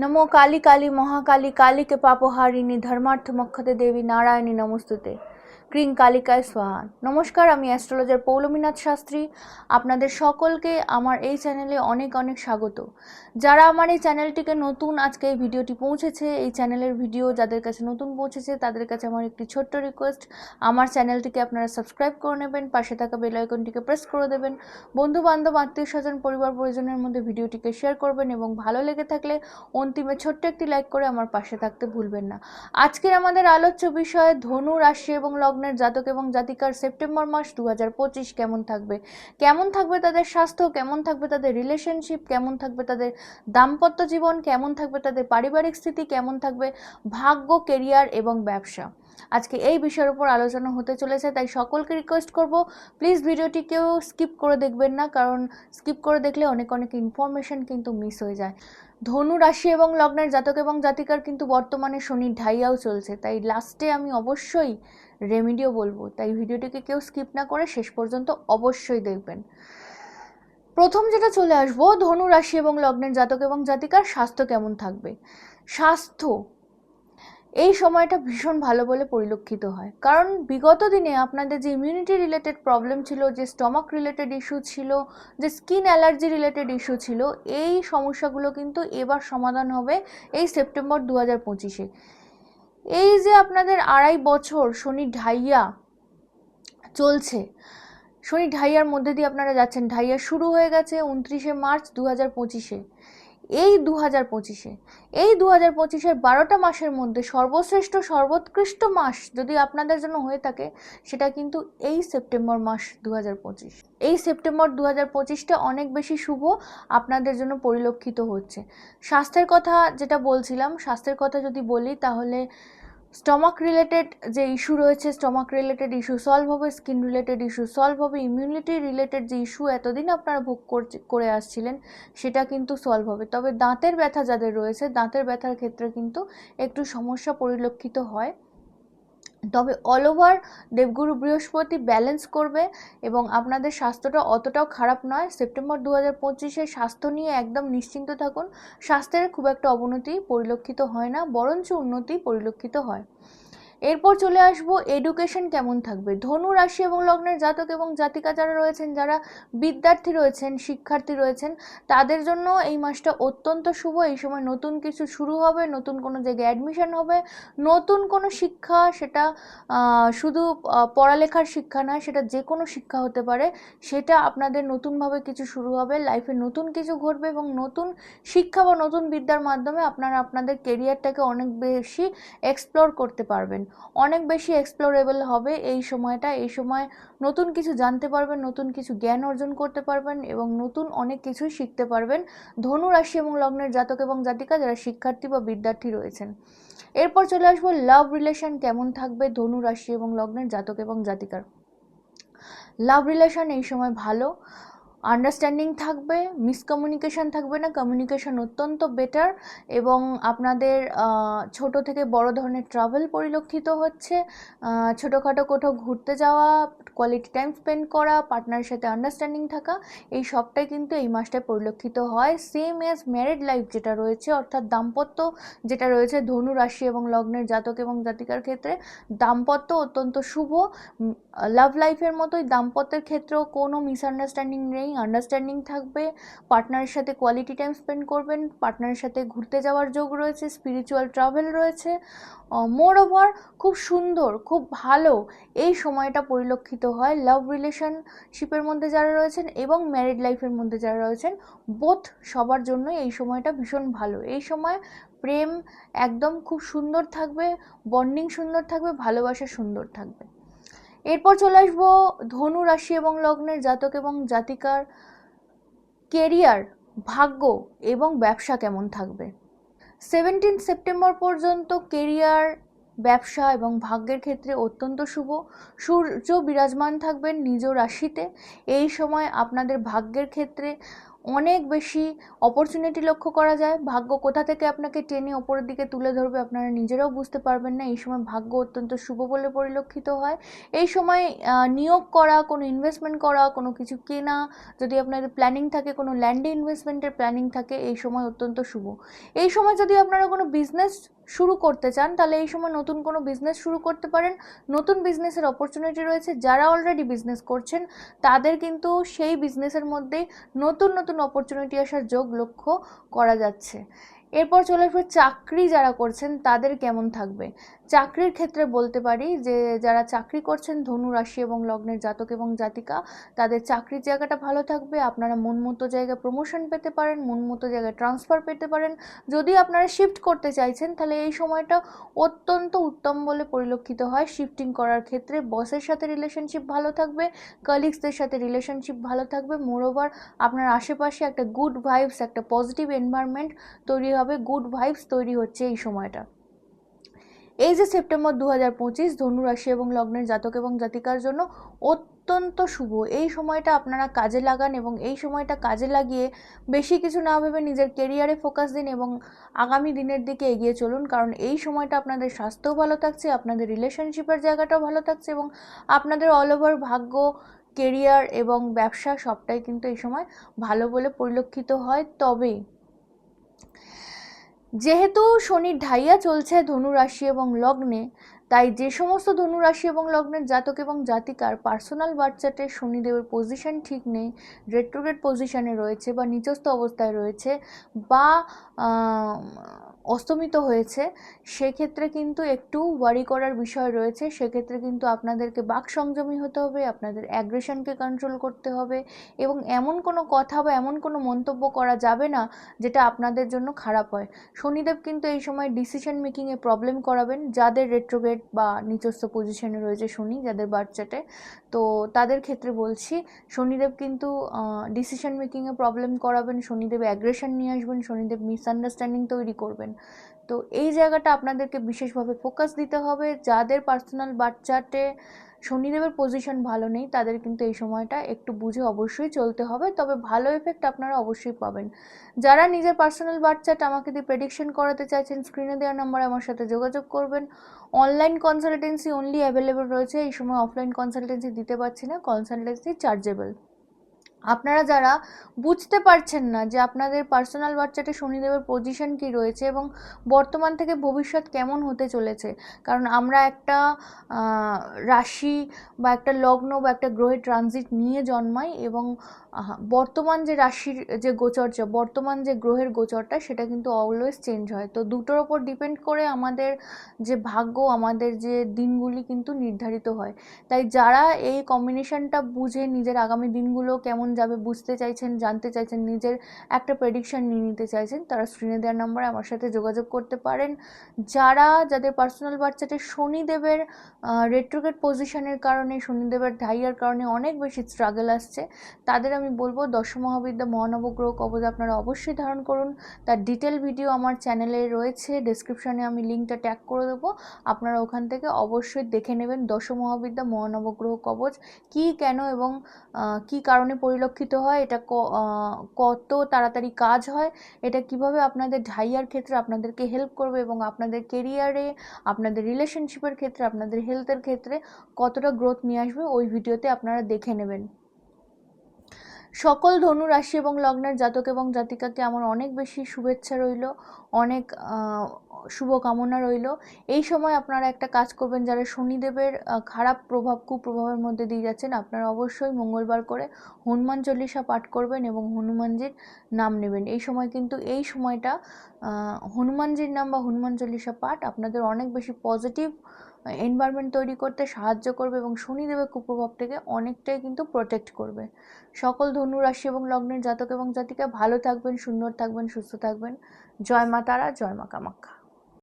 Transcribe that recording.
নমো কালী কালী মহাকালী কালীকে পাপহারিণী ধর্মার্থ মক্ষতে দেবী নারায়ণী নমস্তুতে ক্রিং কালিকায় সোহা নমস্কার, আমি অ্যাস্ট্রোলজার পৌলমীনাথ শাস্ত্রী। আপনাদের সকলকে আমার এই চ্যানেলে অনেক অনেক স্বাগত। যারা আমার এই চ্যানেলটিকে নতুন, আজকে এই ভিডিওটি পৌঁছেছে, এই চ্যানেলের ভিডিও যাদের কাছে নতুন পৌঁছেছে, তাদের কাছে আমার একটি ছোট্ট রিকোয়েস্ট আমার চ্যানেলটিকে আপনারা সাবস্ক্রাইব করে নেবেন, পাশে থাকা বেল আইকনটিকে প্রেস করে দেবেন। বন্ধু বান্ধব আত্মীয় স্বজন পরিবার, পরিজনের মধ্যে ভিডিওটিকে শেয়ার করবেন এবং ভালো লেগে থাকলে অন্তিমে ছোট্ট একটি লাইক করে আমার পাশে থাকতে ভুলবেন না। আজকের আমাদের আলোচ্য বিষয়, ধনু রাশি এবং লগ্নের জাতক এবং জাতিকার সেপ্টেম্বর মাস দুহাজার পঁচিশ কেমন থাকবে? কেমন থাকবে তাদের স্বাস্থ্য? কেমন থাকবে তাদের রিলেশনশিপ কেমন থাকবে তাদের দাম্পত্য জীবন? কেমন থাকবে তাদের পারিবারিক স্থিতি? কেমন থাকবে ভাগ্য কেরিয়ার এবং ব্যবসা? আজকে এই বিষয়ের উপর আলোচনা হতে চলেছে, তাই সকলকে রিকোয়েস্ট করব প্লিজ ভিডিওটি কেউ স্কিপ করে দেখবেন না, কারণ স্কিপ করে দেখলে অনেক অনেক ইনফরমেশন কিন্তু মিস হয়ে যায়। ধনু রাশি এবং লগ্নের জাতক এবং জাতিকার কিন্তু বর্তমানে শনির ঢাইয়াও চলছে। তাই লাস্টে আমি অবশ্যই রেমিডিও বলব। তাই ভিডিওটিকে কেউ স্কিপ না করে শেষ পর্যন্ত অবশ্যই দেখবেন। প্রথম যেটা চলে আসব, ধনু রাশি এবং লগ্নের জাতক এবং জাতিকার স্বাস্থ্য কেমন থাকবে? স্বাস্থ্য এই সময়টা ভীষণ ভালো বলে পরিলক্ষিত হয়। কারণ বিগত দিনে আপনাদের যে ইমিউনিটি রিলেটেড প্রবলেম ছিল, যে স্টমাক রিলেটেড ইস্যু ছিল, যে স্কিন অ্যালার্জি রিলেটেড ইস্যু ছিল, এই সমস্যাগুলো কিন্তু এবার সমাধান হবে এই সেপ্টেম্বর দু হাজার পঁচিশে। এই যে আপনাদের আড়াই বছর শনি ঢাইয়া চলছে, শনি ঢাইয়ার মধ্যে দিয়ে আপনারা যাচ্ছেন। ঢাইয়া শুরু হয়ে গেছে উনত্রিশে মার্চ দু হাজার পঁচিশে। এই দু হাজার পঁচিশে। এই দু হাজার পঁচিশের বারোটা মাসের মধ্যে সর্বশ্রেষ্ঠ, সর্বোৎকৃষ্ট মাস যদি আপনাদের জন্য হয়ে থাকে, সেটা কিন্তু এই সেপ্টেম্বর মাস দু হাজার পঁচিশ। এই সেপ্টেম্বর দু হাজার পঁচিশটা অনেক বেশি শুভ আপনাদের জন্য পরিলক্ষিত হচ্ছে। স্বাস্থ্যের কথা যেটা বলছিলাম, স্বাস্থ্যের কথা যদি বলি, তাহলে স্টমাক রিলেটেড যে ইস্যু রয়েছে, স্টমাক রিলেটেড ইস্যু সলভ হবে, স্কিন রিলেটেড ইস্যু সলভ হবে, ইমিউনিটি রিলেটেড যে ইস্যু এতদিন আপনারা ভোগ করে আসছিলেন, সেটা কিন্তু সলভ হবে। তবে দাঁতের ব্যথা যাদের রয়েছে, দাঁতের ব্যথার ক্ষেত্রে কিন্তু একটু সমস্যা পরিলক্ষিত হয়। তবে অল ওভার দেবগুরু বৃহস্পতি ব্যালেন্স করবে এবং আপনাদের স্বাস্থ্যটা অতটাও খারাপ নয়। সেপ্টেম্বর দু হাজার পঁচিশে স্বাস্থ্য নিয়ে একদম নিশ্চিন্ত থাকুন। স্বাস্থ্যের খুব একটা অবনতি পরিলক্ষিত হয় না, বরঞ্চ উন্নতি পরিলক্ষিত হয়। এরপর চলে আসব এডুকেশন কেমন থাকবে? ধনু, রাশি এবং লগ্নের জাতক এবং জাতিকা যারা রয়েছেন, যারা বিদ্যার্থী রয়েছেন, শিক্ষার্থী রয়েছেন, তাদের জন্য এই মাসটা অত্যন্ত শুভ। এই সময় নতুন কিছু শুরু হবে, নতুন কোনো জায়গায় অ্যাডমিশন হবে, নতুন কোনো শিক্ষা সেটা শুধু পড়ালেখার শিক্ষা নয়, সেটা যে কোনো শিক্ষা হতে পারে, সেটা আপনাদের নতুনভাবে কিছু শুরু হবে। লাইফে নতুন কিছু ঘটবে এবং নতুন শিক্ষা বা নতুন বিদ্যার মাধ্যমে আপনারা আপনাদের কেরিয়ারটাকে অনেক বেশি এক্সপ্লোর করতে পারবেন। অনেক বেশি এক্সপ্লোরেবল হবে এই সময়টা। এই সময় নতুন কিছু জানতে পারবেন, নতুন কিছু জ্ঞান অর্জন করতে পারবেন এবং নতুন অনেক কিছুই শিখতে পারবেন। ধনু রাশি এবং লগ্নের জাতক এবং জাতিকা যারা শিক্ষার্থী বা বিদ্যার্থী রয়েছেন। এরপর চলে আসব লাভ রিলেশন কেমন থাকবে ধনু রাশি এবং লগ্নের জাতক এবং জাতিকার। লাভ রিলেশন এই সময় ভালো। আন্ডারস্ট্যান্ডিং থাকবে মিসকমিউনিকেশন থাকবে না কমিউনিকেশন অত্যন্ত বেটার এবং আপনাদের ছোট থেকে বড় ধরনের ট্রাভেল পরিলক্ষিত হচ্ছে। ছোটোখাটো কোথাও ঘুরতে যাওয়া কোয়ালিটি টাইম স্পেন্ড করা পার্টনারের সাথে আন্ডারস্ট্যান্ডিং থাকা, এই সবটাই কিন্তু এই মাসটায় পরিলক্ষিত হয়। সেম এজ ম্যারিড লাইফ যেটা রয়েছে, অর্থাৎ দাম্পত্য যেটা রয়েছে, ধনু রাশি এবং লগ্নের জাতক এবং জাতিকার ক্ষেত্রে, দাম্পত্য অত্যন্ত শুভ। লাভ লাইফের মতোই দাম্পত্যের ক্ষেত্রেও কোনো মিসআন্ডারস্ট্যান্ডিং নেই। আন্ডারস্ট্যান্ডিং থাকবে পার্টনারের সাথে কোয়ালিটি টাইম স্পেন্ড করবেন পার্টনারের সাথে ঘুরতে যাওয়ার যোগ রয়েছে স্পিরিচুয়াল ট্রাভেল রয়েছে। মোর ওভার খুব সুন্দর, খুব ভালো এই সময়টা পরিলক্ষিত হয় লাভ রিলেশনশিপের মধ্যে যারা রয়েছেন এবং ম্যারিড লাইফের মধ্যে যারা রয়েছেন বোথ সবার জন্য এই সময়টা ভীষণ ভালো। এই সময় প্রেম একদম খুব সুন্দর থাকবে বন্ডিং সুন্দর থাকবে, ভালোবাসা সুন্দর থাকবে। এরপর চলে আসব ধনু রাশি এবং লগ্নের জাতক এবং জাতিকার কেরিয়ার, ভাগ্য এবং ব্যবসা কেমন থাকবে? সেভেন্টিন সেপ্টেম্বর পর্যন্ত কেরিয়ার, ব্যবসা এবং ভাগ্যের ক্ষেত্রে অত্যন্ত শুভ। সূর্য বিরাজমান থাকবেন নিজ রাশিতে। এই সময় আপনাদের ভাগ্যের ক্ষেত্রে অনেক বেশি অপরচুনিটি লক্ষ্য করা যায়। ভাগ্য কোথা থেকে আপনাকে টেনে ওপরের দিকে তুলে ধরবে আপনারা নিজেরাও বুঝতে পারবেন না। এই সময় ভাগ্য অত্যন্ত শুভ বলে পরিলক্ষিত হয়। এই সময় নিয়োগ করা, কোনো ইনভেস্টমেন্ট করা, কোনো কিছু কেনা, যদি আপনাদের প্ল্যানিং থাকে, কোনো ল্যান্ডে ইনভেস্টমেন্টের প্ল্যানিং থাকে, এই সময় অত্যন্ত শুভ। এই সময় যদি আপনারা কোনো বিজনেস শুরু করতে চান, তাহলে এই সময় নতুন কোনো বিজনেস শুরু করতে পারেন। নতুন বিজনেসের অপরচুনিটি রয়েছে। যারা অলরেডি বিজনেস করছেন, তাদের কিন্তু সেই বিজনেসের মধ্যেই নতুন নতুন অপরচুনিটি আসার যোগ লক্ষ্য করা যাচ্ছে। এরপর চলে আসবে চাকরি যারা করছেন, তাদের কেমন থাকবে? চাকরির ক্ষেত্রে বলতে পারি যে, যারা চাকরি করছেন ধনু রাশি এবং লগ্নের জাতক এবং জাতিকা, তাদের চাকরির জায়গাটা ভালো থাকবে। আপনারা মন মতো জায়গায় প্রমোশন পেতে পারেন, মন মতো জায়গায় ট্রান্সফার পেতে পারেন। যদি আপনারা শিফট করতে চাইছেন, তাহলে এই সময়টা অত্যন্ত উত্তম বলে পরিলক্ষিত হয়। শিফটিং করার ক্ষেত্রে বসের সাথে রিলেশনশিপ ভালো থাকবে কলিগসদের সাথে রিলেশনশিপ ভালো থাকবে। মোরওভার আপনার আশেপাশে একটা গুড ভাইবস একটা পজিটিভ এনভায়রনমেন্ট তৈরি হবে গুড ভাইবস তৈরি হচ্ছে এই সময়টা। এই যে সেপ্টেম্বর দু হাজার পঁচিশ ধনুরাশি এবং লগ্নের জাতক এবং জাতিকার জন্য অত্যন্ত শুভ। এই সময়টা আপনারা কাজে লাগান এবং এই সময়টা কাজে লাগিয়ে বেশি কিছু না ভেবে নিজের কেরিয়ারে ফোকাস দিন এবং আগামী দিনের দিকে এগিয়ে চলুন, কারণ এই সময়টা আপনাদের স্বাস্থ্যও ভালো থাকছে, আপনাদের রিলেশনশিপের জায়গাটাও ভালো থাকছে এবং আপনাদের অল ওভার ভাগ্য কেরিয়ার এবং ব্যবসা সবটাই কিন্তু এই সময় ভালো বলে পরিলক্ষিত হয়। তবে যেহেতু শনির ঢাইয়া চলছে ধনুরাশি এবং লগ্নে, তাই যে সমস্ত ধনুরাশি এবং লগ্নের জাতক এবং জাতিকার পার্সোনাল বার্থচার্টে শনিদেবের পজিশন ঠিক নেই রেট্রোগ্রেড পজিশানে রয়েছে বা নিচস্থ অবস্থায় রয়েছে বা অস্তমিত হয়েছে, সেক্ষেত্রে কিন্তু একটু ওয়ারি করার বিষয় রয়েছে। সেক্ষেত্রে কিন্তু আপনাদেরকে বাক সংযমী হতে হবে, আপনাদের অ্যাগ্রেশনকে কন্ট্রোল করতে হবে এবং এমন কোনো কথা বা এমন কোনো মন্তব্য করা যাবে না যেটা আপনাদের জন্য খারাপ হয়। শনিদেব কিন্তু এই সময় ডিসিশন মেকিংয়ে প্রবলেম করাবেন। যাদের রেট্রোগ্রেড বা নিচস্থ পজিশনে রয়েছে শনি, যাদের বাচ্চাটে তো তাদের ক্ষেত্রে বলছি, শনিদেব কিন্তু ডিসিশন মেকিংয়ে প্রবলেম করাবেন, শনিদেব অ্যাগ্রেশন নিয়ে আসবেন, শনিদেব মিসআন্ডারস্ট্যান্ডিং তৈরি করবেন। তো এই জায়গাটা আপনাদেরকে বিশেষভাবে ফোকাস দিতে হবে। যাদের পার্সোনাল বাচ্চাটে শনিদেবের পজিশন ভালো নেই, তাদের কিন্তু এই সময়টা একটু বুঝে অবশ্যই চলতে হবে। তবে ভালো এফেক্ট আপনারা অবশ্যই পাবেন। যারা নিজের পার্সোনাল বাচ্চাটা আমাকে দিয়ে প্রেডিকশন করাতে চাইছেন স্ক্রিনে দেওয়া নাম্বারে আমার সাথে যোগাযোগ করবেন। অনলাইন কনসালটেন্সি অনলি অ্যাভেলেবেল রয়েছে। এই সময় অফলাইন কনসালটেন্সি দিতে পারছি না। কনসালটেন্সি চার্জেবল আপনারা যারা বুঝতে পারছেন না যে আপনাদের পার্সোনাল বাচ্চাটা শনিদেবের পজিশন কি রয়েছে এবং বর্তমান থেকে ভবিষ্যৎ কেমন হতে চলেছে, কারণ আমরা একটা রাশি বা একটা লগ্ন বা একটা গ্রহের ট্রানজিট নিয়ে জন্মাই এবং বর্তমান যে রাশির যে গোচরটা, বর্তমান যে গ্রহের গোচরটা সেটা কিন্তু অলওয়েজ চেঞ্জ হয়। তো দুটোর ওপর ডিপেন্ড করে আমাদের যে ভাগ্য, আমাদের যে দিনগুলি কিন্তু নির্ধারিত হয়। তাই যারা এই কম্বিনেশনটা বুঝে নিজের আগামী দিনগুলো কেমন যাবে, বুঝতে চাইছেন, জানতে চাইছেন, নিজের একটা প্রেডিকশান নিয়ে নিতে চাইছেন, তারা স্ক্রিনে দেওয়ার নাম্বারে আমার সাথে যোগাযোগ করতে পারেন। যারা, যাদের পার্সোনাল বাচ্চাতে শনিদেবের রেট্রোগেট পজিশনের কারণে, শনিদেবের ঢাইয়ার কারণে অনেক বেশি স্ট্রাগল আসছে, তাদের আমি বলব দশ মহাবিদ্যা মহানবগ্রহ কবজ আপনারা অবশ্যই ধারণ করুন। তার ডিটেল ভিডিও আমার চ্যানেলে রয়েছে ডেসক্রিপশনে আমি লিঙ্কটা ট্যাগ করে দেবো। আপনারা ওখান থেকে অবশ্যই দেখে নেবেন দশ মহাবিদ্যা মহানবগ্রহ কবচ কি, কেন এবং কি কারণে পরিলক্ষিত হয়, এটা কত তাড়াতাড়ি কাজ হয়, এটা কীভাবে আপনাদের ঢাইয়ার ক্ষেত্রে আপনাদেরকে হেল্প করবে এবং আপনাদের কেরিয়ারে আপনাদের রিলেশনশিপের ক্ষেত্রে, আপনাদের হেলথের ক্ষেত্রে কতটা গ্রোথ নিয়ে আসবে, ওই ভিডিওতে আপনারা দেখে নেবেন। সকল ধনু রাশি এবং লগ্নের জাতক এবং জাতিকাকে আমার অনেক বেশি শুভেচ্ছা রইল, অনেক শুভকামনা রইল। এই সময় আপনারা একটা কাজ করবেন, যারা শনিদেবের খারাপ প্রভাব, কুপ্রভাবের মধ্যে দিয়ে যাচ্ছেন, আপনারা অবশ্যই মঙ্গলবার করে হনুমান চল্লিশা পাঠ করবেন এবং হনুমানজির নাম নেবেন। এই সময় কিন্তু এই সময়টা হনুমানজির নাম বা হনুমান চল্লিশা পাঠ আপনাদের অনেক বেশি পজিটিভ এনভায়রনমেন্ট তৈরি করতে সাহায্য করবে এবং শনিদেবের কুপ্রভাব থেকে অনেকটাই কিন্তু প্রোটেক্ট করবে। সকল ধনু রাশি এবং লগ্নের জাতক এবং জাতিকা ভালো থাকবেন, সুন্দর থাকবেন, সুস্থ থাকবেন। জয় মা তারা, জয় মা কামাখ্যা